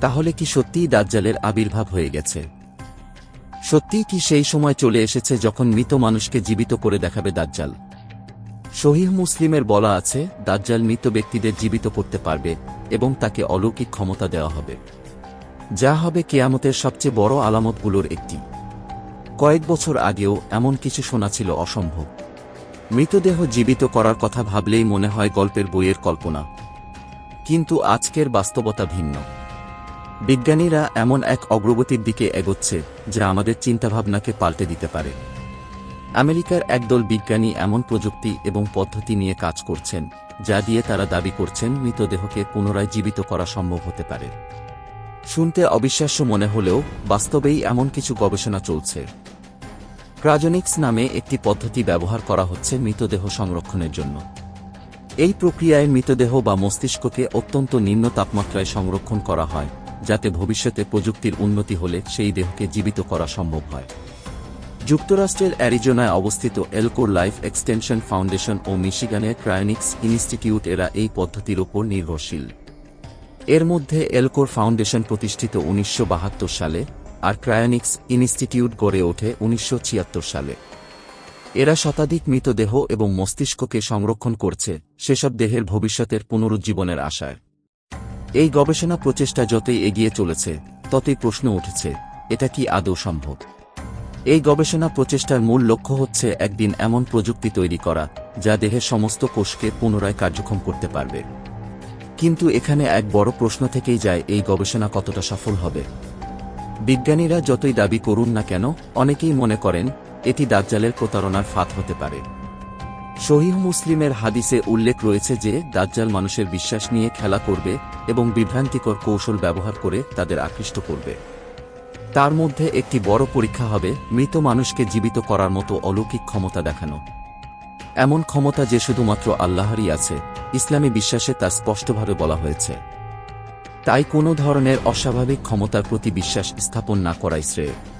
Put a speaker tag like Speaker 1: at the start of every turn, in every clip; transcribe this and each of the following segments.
Speaker 1: তাহলে কি সত্যিই দাজ্জালের আবির্ভাব হয়ে গেছে? সত্যিই কি সেই সময় চলে এসেছে যখন মৃত মানুষকে জীবিত করে দেখাবে দাজ্জাল? শহীহ মুসলিমের বলা আছে, দাজ্জাল মৃত ব্যক্তিদের জীবিত করতে পারবে এবং তাকে অলৌকিক ক্ষমতা দেওয়া হবে। যা হবে কেয়ামতের সবচেয়ে বড় আলামতগুলোর একটি। কয়েক বছর আগেও এমন কিছু শোনা ছিল অসম্ভব। মৃতদেহ জীবিত করার কথা ভাবলেই মনে হয় গল্পের বইয়ের কল্পনা। কিন্তু আজকের বাস্তবতা ভিন্ন। বিজ্ঞানীরা এমন এক অগ্রগতির দিকে এগোচ্ছে, যা আমাদের চিন্তাভাবনাকে পাল্টে দিতে পারে। আমেরিকার একদল বিজ্ঞানী এমন প্রযুক্তি এবং পদ্ধতি নিয়ে কাজ করছেন, যা দিয়ে তারা দাবি করছেন মৃতদেহকে পুনরায় জীবিত করা সম্ভব হতে পারে। শুনতে অবিশ্বাস্য মনে হলেও বাস্তবেই এমন কিছু গবেষণা চলছে। ক্রাজনিক্স নামে একটি পদ্ধতি ব্যবহার করা হচ্ছে মৃতদেহ সংরক্ষণের জন্য। এই প্রক্রিয়ায় মৃতদেহ বা মস্তিষ্ককে অত্যন্ত নিম্ন তাপমাত্রায় সংরক্ষণ করা হয়। যাতে ভবিষ্যতে প্রযুক্তির উন্নতি হলে সেই দেহকে জীবিত করা সম্ভব হয়। যুক্তরাষ্ট্রের অ্যারিজোনায় অবস্থিত এলকোর লাইফ এক্সটেনশন ফাউন্ডেশন ও মিশিগানের ক্রায়োনিক্স ইনস্টিটিউট এরা এই পদ্ধতির ওপর নির্ভরশীল। এর মধ্যে এলকোর ফাউন্ডেশন প্রতিষ্ঠিত উনিশশো বাহাত্তর সালে আর ক্রায়োনিক্স ইনস্টিটিউট গড়ে ওঠে উনিশশো ছিয়াত্তর সালে। এরা শতাধিক মৃতদেহ এবং মস্তিষ্ককে সংরক্ষণ করছে, সেসব দেহের ভবিষ্যতের পুনরুজ্জীবনের আশায়। এই গবেষণা প্রচেষ্টা যতই এগিয়ে চলেছে, ততই প্রশ্ন উঠেছে, এটা কি আদৌ সম্ভব? এই গবেষণা প্রচেষ্টার মূল লক্ষ্য হচ্ছে একদিন এমন প্রযুক্তি তৈরি করা, যা দেহের সমস্ত কোষকে পুনরায় কার্যক্ষম করতে পারবে। কিন্তু এখানে এক বড় প্রশ্ন থেকেই যায় এই গবেষণা কতটা সফল হবে। বিজ্ঞানীরা যতই দাবি করুন না কেন, অনেকেই মনে করেন, এটি দাজ্জালের প্রতারণার ফাঁদ হতে পারে। শহীহ মুসলিমের হাদিসে উল্লেখ রয়েছে যে, দাজ্জাল মানুষের বিশ্বাস নিয়ে খেলা করবে এবং বিভ্রান্তিকর কৌশল ব্যবহার করে তাদের আকৃষ্ট করবে। তার মধ্যে একটি বড় পরীক্ষা হবে, মৃত মানুষকে জীবিত করার মতো অলৌকিক ক্ষমতা দেখানো। এমন ক্ষমতা যে শুধুমাত্র আল্লাহরই আছে, ইসলামী বিশ্বাসে তা স্পষ্টভাবে বলা হয়েছে। তাই কোনো ধরনের অস্বাভাবিক ক্ষমতার প্রতি বিশ্বাস স্থাপন না করাই শ্রেয়।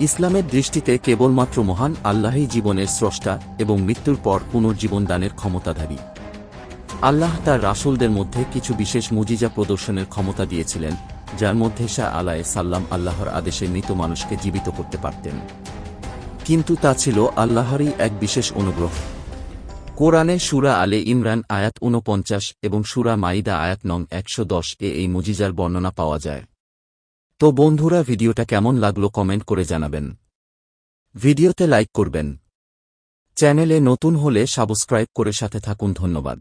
Speaker 1: ইসলামের দৃষ্টিতে কেবলমাত্র মহান আল্লাহই জীবনের স্রষ্টা এবং মৃত্যুর পর পুনর্জীবন দানের ক্ষমতাধারী। আল্লাহ তার রাসূলদের মধ্যে কিছু বিশেষ মুজিজা প্রদর্শনের ক্ষমতা দিয়েছিলেন, যার মধ্যে শাহ আলায়ে সাল্লাম আল্লাহর আদেশে মৃত মানুষকে জীবিত করতে পারতেন। কিন্তু তা ছিল আল্লাহরই এক বিশেষ অনুগ্রহ। কোরআনে সুরা আলে ইমরান আয়াত ঊনপঞ্চাশ এবং সুরা মাইদা আয়াত নং একশো দশ এ এই মুজিজার বর্ণনা পাওয়া যায়। তো বন্ধুরা, ভিডিওটা কেমন লাগল কমেন্ট করে জানাবেন। ভিডিওতে লাইক করবেন। চ্যানেলে নতুন হলে সাবস্ক্রাইব করে সাথে থাকুন, ধন্যবাদ।